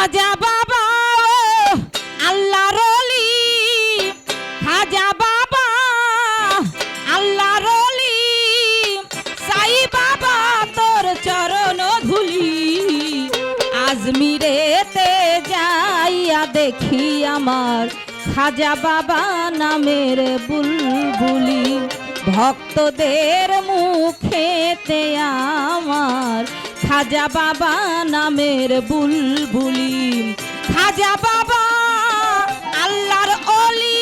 খাজা বাবা আল্লাহ রলি খাজা বাবা আল্লাহ রলি সাই বাবা, তোর চরণ ধুলি। আজমিরেতে যাইয়া দেখি আমার খাজা বাবা নামের বুলবুলি। ভক্তদের মুখেতে আমার খাজা বাবা নামের বুলবুলি। খাজা বাবা আল্লাহর অলি।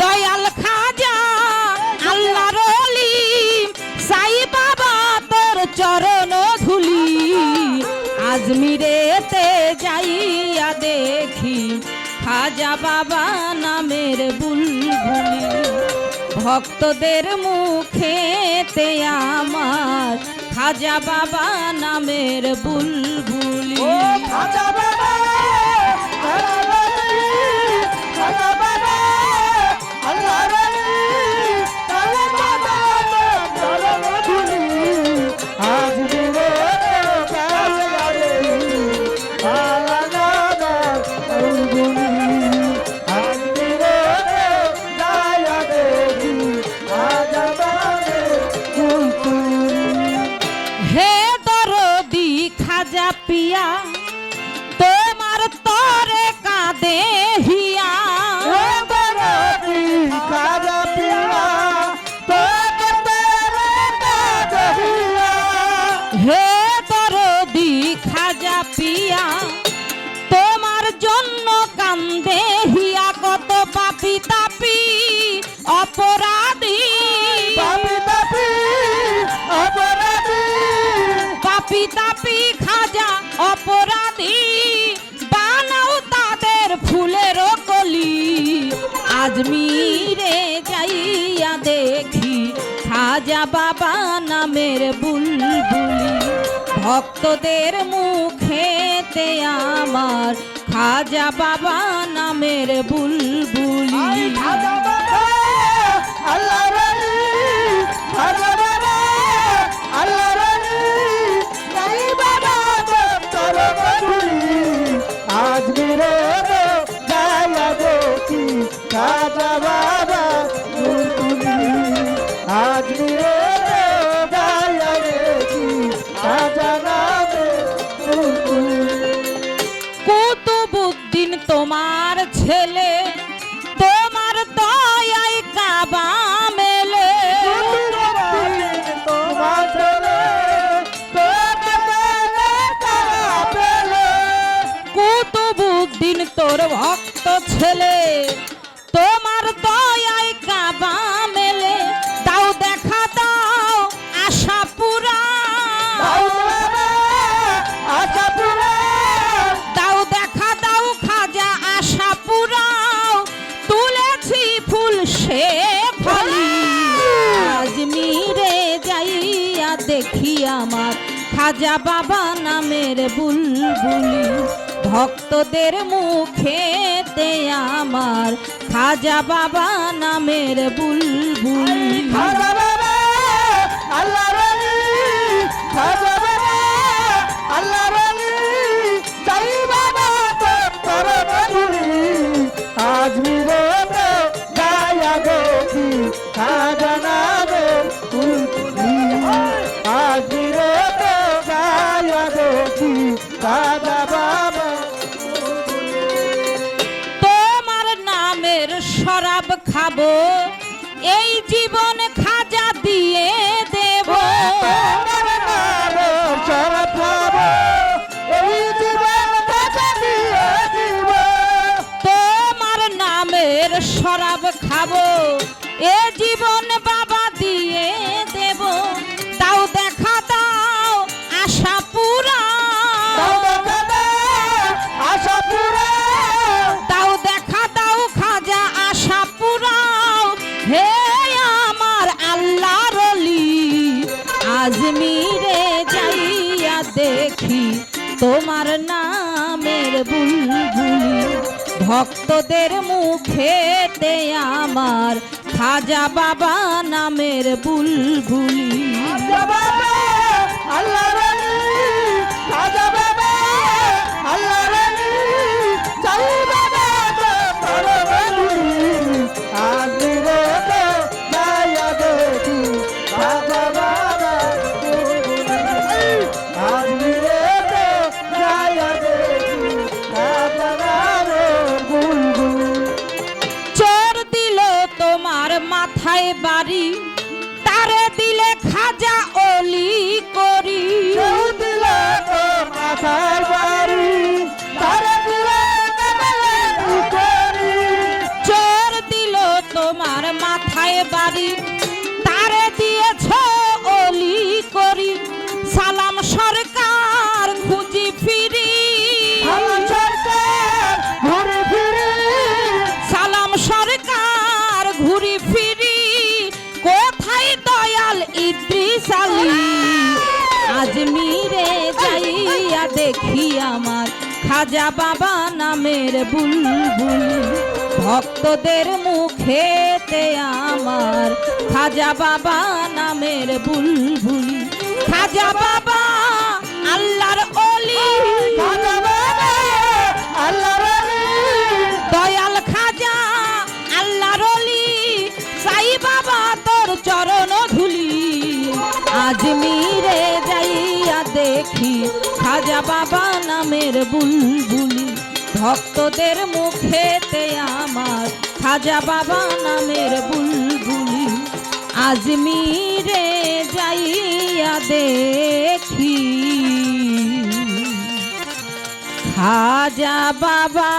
দয়াল খাজা আল্লাহর অলি। সাই বাবা তোর চরণ ধুলি। আজমিরেতে যাইয়া দেখি খাজা বাবা নামের বুলবুলি। ভক্তদের মুখেতে আমার খাজা বাবা নামের বুলবুলি। হে পিয়া তোমার তরে কাঁদে হিয়া। হে দরদি খাজা পিয়া, তোমার জন্য কান্দে হিয়া। কত পাপি তাপি আজমিরে যাইয়া দেখি খাজা বাবা নামের বুলবুলি। ভক্তদের মুখেতে আমার খাজা বাবা নামের বুলবুলি। আল্লাহ আল্লাহ তোমার ছেলে তোমার দয়াই কাবা মেলে। কুতুবুদ্দিন তোর ভক্ত ছেলে। দেখি আমার খাজা বাবা নামের বুলবুলি। ভক্তদের মুখেতে আমার খাজা বাবা নামের বুলবুলি। আজ মিরে গায়া শরাব খাব এই জীবন দেখি তোমার নামের বুলবুলি। ভক্তদের মুখেতে আমার খাজা বাবা নামের বুলবুলি। বাবা, মাথায় বাড়ি, তারে দিলে খাজা অলি করি। চোর দিল তোমার মাথায় বাড়ি, তারে দিয়েছ অলি করি। সালাম সরকার দেখি আমার খাজা বাবা নামের বুলবুল। ভক্তদের মুখেতে আমার খাজা বাবা নামের বুলবুল। খাজা বাবা, আল্লাহর অলি খাজা খাজা বাবা নামের বুলবুলি, ভক্তদের মুখেতে আমার খাজা বাবা নামের বুলবুলি, আজমিরে যাইয়া দেখি। খাজা বাবা